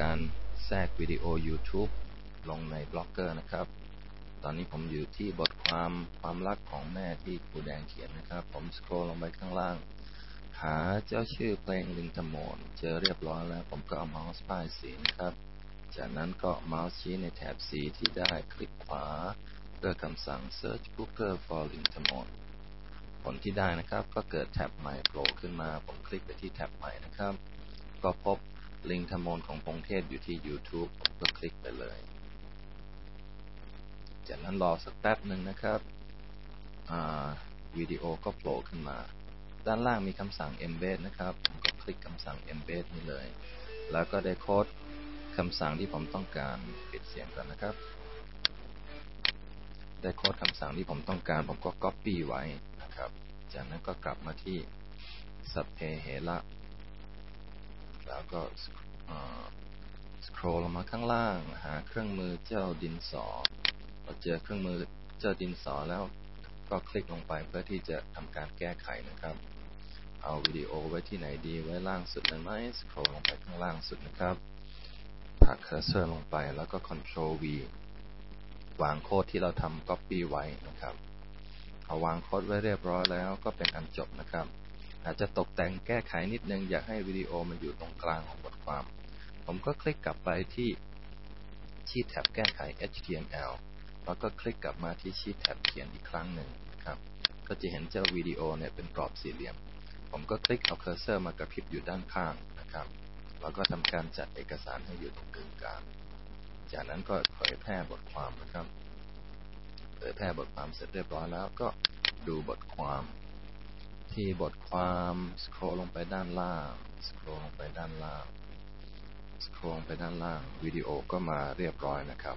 การแทรกวิดีโอ YouTube ลงในบล็อกเกอร์นะครับ ตอนนี้ผมอยู่ที่บทความความรักของแม่ที่ครูแดงเขียนนะครับ ผมสครอลลงไปข้างล่าง หาเจ้าชื่อเพลงลิงทมนเจอเรียบร้อยแล้ว ผมก็เอาเมาส์ป้ายสีนะครับ จากนั้นก็เมาส์ชี้ในแถบสีที่ได้คลิกขวาเพื่อคำสั่ง search Google for ลิงทมนผลที่ได้นะครับก็เกิดแท็บใหม่โผล่ขึ้นมา ผมคลิกไปที่แท็บใหม่นะครับ ก็พบ ลิงก์ทมนของพงเทพอยู่ที่ YouTube ก็คลิกไปเลย จากนั้นรอสักแป๊บหนึ่งนะครับวิดีโอก็โผล่ขึ้นมา ด้านล่างมีคำสั่ง embed นะครับผมก็คลิกคำสั่ง embed นี่เลย แล้วก็ได้โค้ดคำสั่งที่ผมต้องการปิดเสียงก่อนนะครับ ได้โค้ดคำสั่งที่ผมต้องการผมก็ copy ไว้นะครับ จากนั้นก็กลับมาที่สัพเพเหระ แล้วก็สครอลงมาข้างล่าง หาเครื่องมือเจ้าดินสอพอเจอเครื่องมือเจ้าดินสอแล้วก็คลิกลงไปเพื่อที่จะทำการแก้ไขนะครับ เอาวิดีโอไว้ที่ไหนดีไว้ล่างสุดเลยไหมสครอลลงไปข้างล่างสุดนะครับผลักเคอร์เซอร์ลงไปแล้วก็ Ctrl V วางโค้ดที่เราทำ Copy ไว้นะครับ เอาวางโค้ดไว้เรียบร้อยแล้วก็เป็นอันจบนะครับ อาจจะตกแต่งแก้ไขนิดนึง อยากให้วิดีโอมันอยู่ตรงกลางของบทความ ผมก็คลิกกลับไปที่ชีทแท็บแก้ไข HTML แล้วก็คลิกกลับมาที่ชีทแท็บเขียนอีกครั้งหนึ่งนะครับ ก็จะเห็นเจ้าวิดีโอเนี่ยเป็นกรอบสี่เหลี่ยม ผมก็คลิกเอาเคอร์เซอร์มากระพริบอยู่ด้านข้างนะครับ แล้วก็ทำการจัดเอกสารให้อยู่ตรงกึ่งกลางจากนั้นก็เผยแพร่บทความนะครับ เผยแพร่บทความเสร็จเรียบร้อยแล้วก็ดูบทความ ที่บทความสครอลลงไปด้านล่างสครอลลงไปด้านล่างสครอลลงไปด้านล่างวิดีโอก็มาเรียบร้อยนะครับ